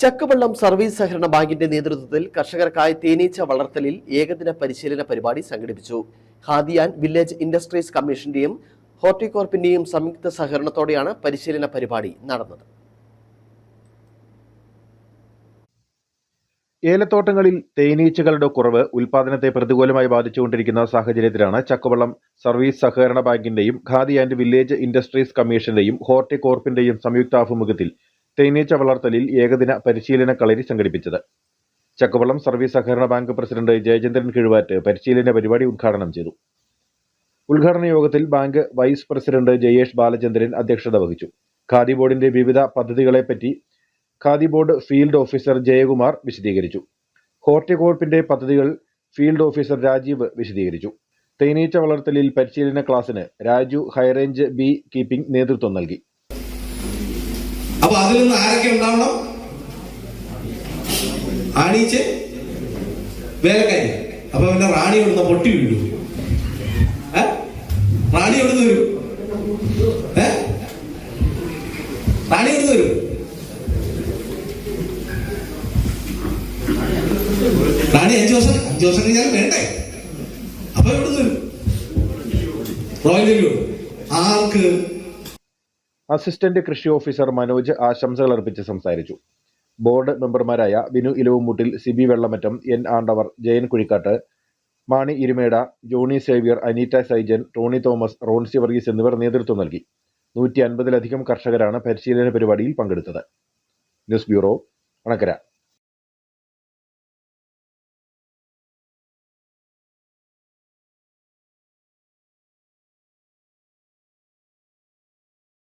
Chakkavallam service സഹകരണ ബാങ്കിന്റെ നേതൃത്വത്തിൽ കർഷകർക്കായി തേനീച്ച വളർത്തലിൽ ഏകദിന പരിശീലന പരിപാടി സംഘടിപ്പിച്ചു. ഹാദിയാൻ വില്ലേജ് ഇൻഡസ്ട്രീസ് കമ്മീഷന്റെയും ഹോർട്ടികോർപ്പിന്റെയും സംയുക്ത സഹകരണത്തോടെയാണ് പരിശീലന പരിപാടി നടന്നത്. ഏലത്തോട്ടങ്ങളിൽ തേനീച്ചകളുടെ കുറവ് ഉൽപാദനത്തെ പ്രതികൂലമായി ബാധിച്ചുകൊണ്ടിരിക്കുന്ന സാഹചര്യത്തിലാണ് ചക്കവള്ളം സർവീസ് സഹകരണ ബാങ്കിന്റെയും ഖാദി ആൻഡ് വില്ലേജ് ഇൻഡസ്ട്രീസ് കമ്മീഷന്റെയും ഹോർട്ടികോർപ്പിന്റെയും സംയുക്താഭിമുഖ്യത്തിൽ തേനീച്ച വളർത്തലിൽ ഏകദിന പരിശീലന കളരി സംഘടിപ്പിച്ചത്. ചക്കുവളം സർവീസ് സഹകരണ ബാങ്ക് പ്രസിഡന്റ് ജയചന്ദ്രൻ കിഴുവാറ്റ് പരിശീലന പരിപാടി ഉദ്ഘാടനം ചെയ്തു. ഉദ്ഘാടന യോഗത്തിൽ bank vice president Jayesh Balachandran അധ്യക്ഷത വഹിച്ചു. ഖാദി ബോർഡിന്റെ വിവിധ പദ്ധതികളെപ്പറ്റി Khadi board field officer Jayakumar വിശദീകരിച്ചു. ഹോർട്ടികോർപ്പിന്റെ പദ്ധതികൾ ഫീൽഡ് ഓഫീസർ രാജീവ് വിശദീകരിച്ചു. തേനീച്ച വളർത്തലിൽ പരിശീലന ക്ലാസ്സിന് രാജു ഹൈറേഞ്ച് ബി കീപ്പിംഗ് നേതൃത്വം നൽകി. അപ്പൊ അതിൽ നിന്ന് ആരൊക്കെ ഉണ്ടാവണം? ആണീച്ച് വേലക്കാരി. അപ്പൊ പിന്നെ റാണി ഇവിടുന്ന് പൊട്ടി വീഴു റാണി എവിടുന്ന് വരും? റാണി എവിടുന്ന് വരും? റാണി അഞ്ചു വർഷം അഞ്ചു വർഷം കഴിഞ്ഞാൽ വേണ്ടേ? അപ്പൊ എവിടുന്ന് വരും? റോയൽ ആർക്ക് അസിസ്റ്റന്റ് കൃഷി ഓഫീസർ മനോജ് ആശംസകൾ അർപ്പിച്ച് സംസാരിച്ചു. ബോർഡ് മെമ്പർമാരായ Binu Elavumuttil Sibi Vellamattam N Andavar Jayan Kuzhikattu Mani Irumeda Johnny Xavier Aneeta Saijan Tony Thomas Ronsy Varghese എന്നിവർ നേതൃത്വം നൽകി. നൂറ്റി അൻപതിലധികം കർഷകരാണ് പരിശീലന പരിപാടിയിൽ പങ്കെടുത്തത്. News bureau Anakkara